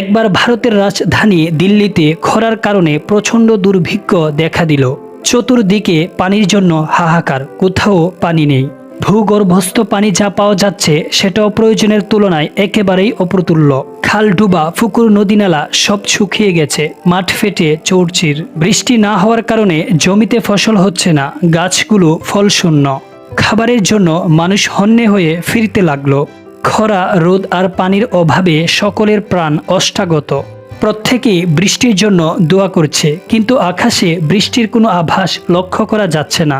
একবার ভারতের রাজধানী দিল্লিতে খরার কারণে প্রচণ্ড দুর্ভিক্ষ দেখা দিল। চতুর্দিকে পানির জন্য হাহাকার, কোথাও পানি নেই। ভূগর্ভস্থ পানি যা পাওয়া যাচ্ছে, সেটাও প্রয়োজনের তুলনায় একেবারেই অপ্রতুল্য। খাল ডুবা পুকুর নদীনালা সব শুকিয়ে গেছে, মাঠ ফেটে চৌড়চির। বৃষ্টি না হওয়ার কারণে জমিতে ফসল হচ্ছে না, গাছগুলো ফলশূন্য। খাবারের জন্য মানুষ হন্যে হয়ে ফিরতে লাগল। খরা, রোদ আর পানির অভাবে সকলের প্রাণ অষ্টাগত। প্রত্যেকেই বৃষ্টির জন্য দোয়া করছে, কিন্তু আকাশে বৃষ্টির কোনো আভাস লক্ষ্য করা যাচ্ছে না।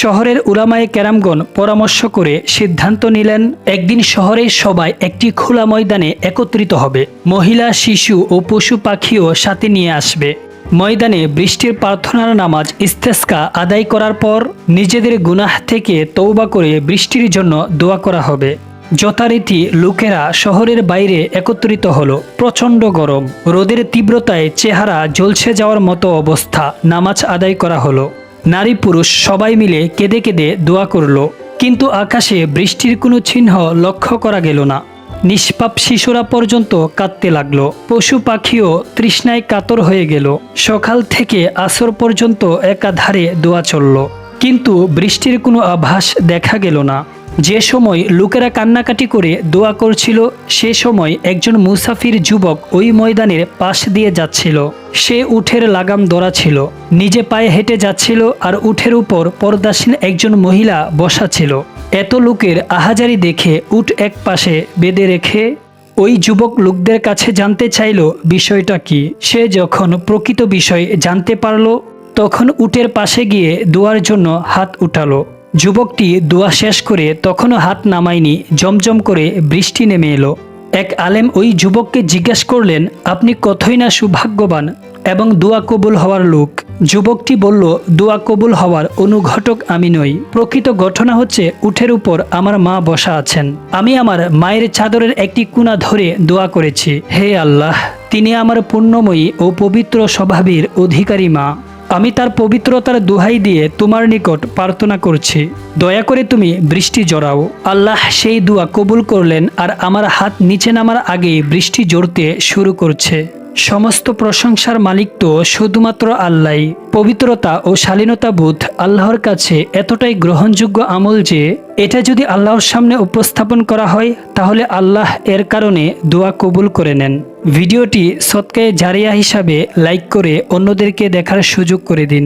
শহরের উলামায়ে ক্যারামগণ পরামর্শ করে সিদ্ধান্ত নিলেন, একদিন শহরের সবাই একটি খোলা ময়দানে একত্রিত হবে। মহিলা, শিশু ও পশু পাখিও সাথে নিয়ে আসবে। ময়দানে বৃষ্টির প্রার্থনার নামাজ ইস্তেস্কা আদায় করার পর নিজেদের গুনাহ থেকে তৌবা করে বৃষ্টির জন্য দোয়া করা হবে। যথারীতি লোকেরা শহরের বাইরে একত্রিত হলো। প্রচণ্ড গরম। রোদের তীব্রতায় চেহারা জ্বলছে যাওয়ার মতো অবস্থা নামাজ আদায় করা হলো। নারী পুরুষ সবাই মিলে কেঁদে কেঁদে দোয়া করল। কিন্তু আকাশে বৃষ্টির কোনো চিহ্ন লক্ষ্য করা গেল না। নিষ্পাপ শিশুরা পর্যন্ত কাঁদতে লাগল। পশু পাখিও তৃষ্ণায় কাতর হয়ে গেল। সকাল থেকে আসর পর্যন্ত একাধারে দোয়া চলল। কিন্তু বৃষ্টির কোনো আভাস দেখা গেল না। যে সময় লোকেরা কান্নাকাটি করে দোয়া করছিল, সে সময় একজন মুসাফির যুবক ওই ময়দানের পাশ দিয়ে যাচ্ছিল। সে উঠের লাগাম ধরা ছিল। নিজে পায়ে হেঁটে যাচ্ছিল আর উঠের উপর পর্দাসীন একজন মহিলা বসা ছিল। এত লোকের আহাজারি দেখে উঠ এক পাশে বেঁধে রেখে ওই যুবক লোকদের কাছে জানতে চাইল, বিষয়টা কি? সে যখন প্রকৃত বিষয় জানতে পারল, তখন উটের পাশে গিয়ে দোয়ার জন্য হাত উঠালো। যুবকটি দোয়া শেষ করে তখনও হাত নামায়নি, জমজম করে বৃষ্টি নেমে এলো। এক আলেম ওই যুবককে জিজ্ঞেস করলেন, আপনি কতই না সৌভাগ্যবান এবং দোয়া কবুল হওয়ার লোক? যুবকটি বলল, দোয়া কবুল হওয়ার অনুঘটক আমি নই। প্রকৃত ঘটনা হচ্ছে উঠের উপর আমার মা বসা আছেন। আমি আমার মায়ের চাদরের একটি কুনা ধরে দোয়া করেছি। হে আল্লাহ, তিনি আমার পুণ্যময়ী ও পবিত্র স্বভাবের অধিকারী মা। আমি তার পবিত্রতার দোহাই দিয়ে তোমার নিকট প্রার্থনা করছি। দয়া করে তুমি বৃষ্টি জড়াও। আল্লাহ সেই দোয়া কবুল করলেন আর আমার হাত নিচে নামার আগে বৃষ্টি জড়তে শুরু করছে। সমস্ত প্রশংসার মালিক তো শুধুমাত্র আল্লাহ পবিত্রতা ও শালীনতা বোধ আল্লাহর কাছে এতটাই গ্রহণযোগ্য আমল যে, এটা যদি আল্লাহর সামনে উপস্থাপন করা হয়, তাহলে আল্লাহ এর কারণে দোয়া কবুল করে নেন। ভিডিওটি সৎকায় জারিয়া হিসাবে লাইক করে অন্যদেরকে দেখার সুযোগ করে দিন।